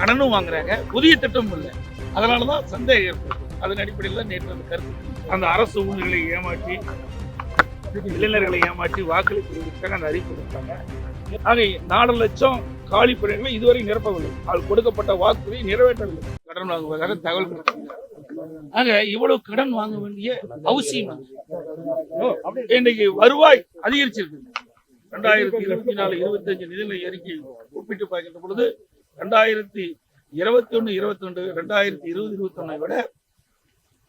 கடனும் வாங்குறாங்க புதிய திட்டமும் இல்லை. அதனாலதான் சந்தேகம் ஏற்படுது. அதன் அடிப்படையில் தான் நேற்று அந்த கருத்து. அந்த அரசு ஊழியர்களை ஏமாற்றி இளைஞர்களை ஏமாற்றி வாக்களிப்பதற்காக அந்த அறிவிப்பு கொடுத்தாங்க. ஆக நாலு லட்சம் காலி பணிகளை இதுவரை நிரப்பவில்லை. அது கொடுக்கப்பட்ட வாக்குறுதியை நிறைவேற்றவில்லை. கடன் வாங்குவதாக தகவல் கொடுத்தாங்க ஆக இவ்வளவு கடன் வாங்க வேண்டிய அவசியம் இல்லை. இன்னைக்கு வருவாய் அதிகரிச்சிருக்கு. ரெண்டாயிரத்தி இருபத்தி நாலு இருபத்தி அஞ்சு நிதிநிலை அறிக்கை ஒப்பிட்டு பார்க்கின்ற பொழுது ரெண்டாயிரத்தி இருபத்தி ஒண்ணு இருபத்தி ரெண்டு ரெண்டாயிரத்தி இருபது இருபத்தி ஒன்னை விட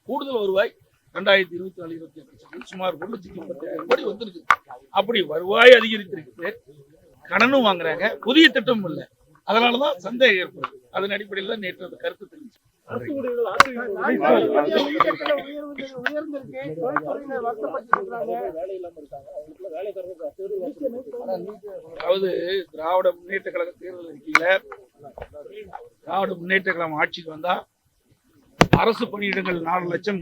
கூடுதல் வருவாய் ரெண்டாயிரத்தி இருபத்தி நாலு இருபத்தி அஞ்சு சுமார் ஒரு லட்சத்தி முப்பத்தி ஏழு கோடி வந்திருக்கு. அப்படி வருவாய் அதிகரித்திருக்குது. கடனும் வாங்குறாங்க. புதிய திட்டமும் இல்லை. அதனாலதான் சந்தேகம் ஏற்படுது. அதன் அடிப்படையில் தான் நேற்று அந்த கருத்து தெரிவிச்சு அதாவது திராவிட முன்னேற்ற கழக தேர்தல் அறிக்கையில திராவிட முன்னேற்ற கழகம் ஆட்சிக்கு வந்தால் அரசு பணியிடங்கள் நாலு லட்சம்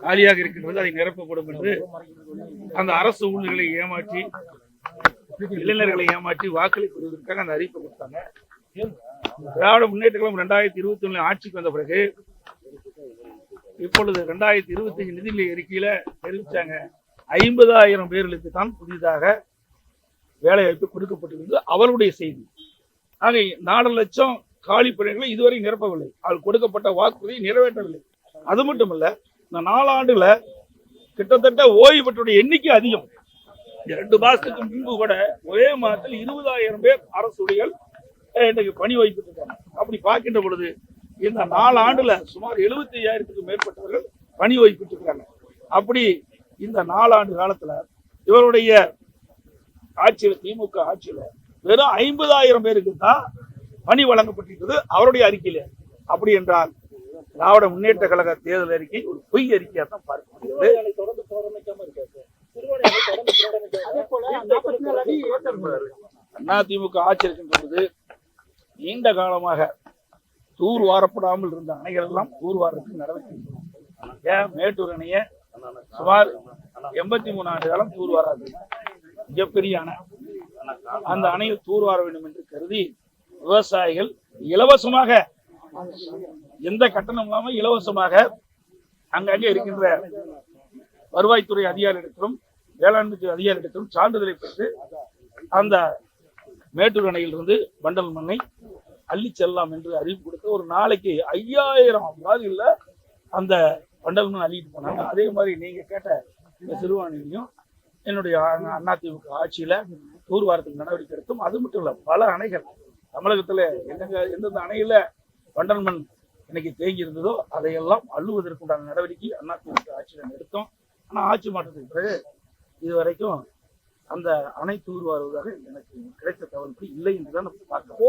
காலியாக இருக்கின்றது அதை நிரப்பப்படும் என்று அந்த அரசு ஊழியர்களை ஏமாற்றி இளைஞர்களை ஏமாற்றி வாக்களிப்பதற்காக அந்த அறிவிப்பை கொடுத்தாங்க. திராவிட முன்னேற்ற கழகம் ரெண்டாயிரத்தி இருபத்தி ஒண்ணுல ஆட்சிக்கு வந்த பிறகு இப்பொழுது ரெண்டாயிரத்தி இருபத்தி அஞ்சு நிதிநிலை அறிக்கையில தெரிவிச்சாங்க. ஐம்பதாயிரம் பேர்களுக்கு தான் புதிதாக வேலை வாய்ப்பு கொடுக்கப்பட்டிருந்தது. அவருடைய செய்தி. ஆக நாலு லட்சம் காலி பணிகளை இதுவரை நிரப்பவில்லை. அது கொடுக்கப்பட்ட வாக்குறுதியை நிறைவேற்றவில்லை. அது மட்டுமல்ல இந்த நாலாண்டுல கிட்டத்தட்ட ஓய்வு பெற்றோருடைய எண்ணிக்கை அதிகம். ரெண்டு மாசத்துக்கு முன்பு கூட ஒரே மாதத்தில் இருபதாயிரம் பேர் அரசு ஊழியர்கள் இன்றைக்கு இன்னைக்கு பணி வைப்பு இருக்காங்க அப்படி பார்க்கின்ற பொழுது இந்த நாலு ஆண்டுல சுமார் எழுபத்தி ஐயாயிரத்துக்கு மேற்பட்டவர்கள் பணி வைப்பு இருக்காங்க அப்படி இந்த நாலாண்டு காலத்துல இவருடைய ஆட்சியில திமுக ஆட்சியில வெறும் ஐம்பதாயிரம் பேருக்கு தான் பணி வழங்கப்பட்டிருக்கிறது அவருடைய அறிக்கையில. அப்படி என்றால் திராவிட முன்னேற்ற கழக தேர்தல் அறிக்கை ஒரு பொய் அறிக்கையா தான் பார்க்க முடியுது அண்ணா திமுக ஆட்சி இருக்கின்ற பொழுது நீண்ட காலமாக தூர் வாரப்படாமல் இருந்த அணைகள் எல்லாம் தூர் வாரத்துக்கு நடவடிக்கை மேட்டூர் அணைய சுமார் எண்பத்தி மூணு ஆண்டு காலம் தூர் வாராது. மிகப்பெரிய அணை. அந்த அணையில் தூர் வார வேண்டும் என்று கருதி விவசாயிகள் இலவசமாக எந்த கட்டணம் இல்லாமல் இலவசமாக அங்கங்கே இருக்கின்ற வருவாய்த்துறை அதிகாரியிடத்திலும் வேளாண்மை துறை அதிகாரியிடத்திலும் சான்றிதழை பெற்று அந்த மேட்டூர் அணையிலிருந்து பண்டல் மண்ணை அள்ளி செல்லலாம் என்று அறிவிப்பு கொடுத்து ஒரு நாளைக்கு ஐயாயிரம் மாதிரியில் அந்த பண்டல் மண் அள்ளிட்டு போனாங்க. அதே மாதிரி நீங்கள் கேட்ட இந்த சிறுவாணிலையும் என்னுடைய அ- அதிமுக ஆட்சியில் தூர்வாரத்துக்கு நடவடிக்கை எடுத்தும். அது மட்டும் இல்லை பல அணைகள் தமிழகத்துல எந்தெந்த எந்தெந்த அணையில வண்டல் மண் இன்னைக்கு தேங்கி இருந்ததோ அதையெல்லாம் அள்ளுவதற்குண்டான நடவடிக்கை அதிமுக ஆட்சியில எடுத்தோம். ஆனா ஆட்சி மாற்றத்துக்கு பிறகு இது வரைக்கும் அந்த அணை தூர்வாருவதாக எனக்கு கிடைத்த தகவலுக்கு இல்லை என்றுதான் பார்க்கிறோம்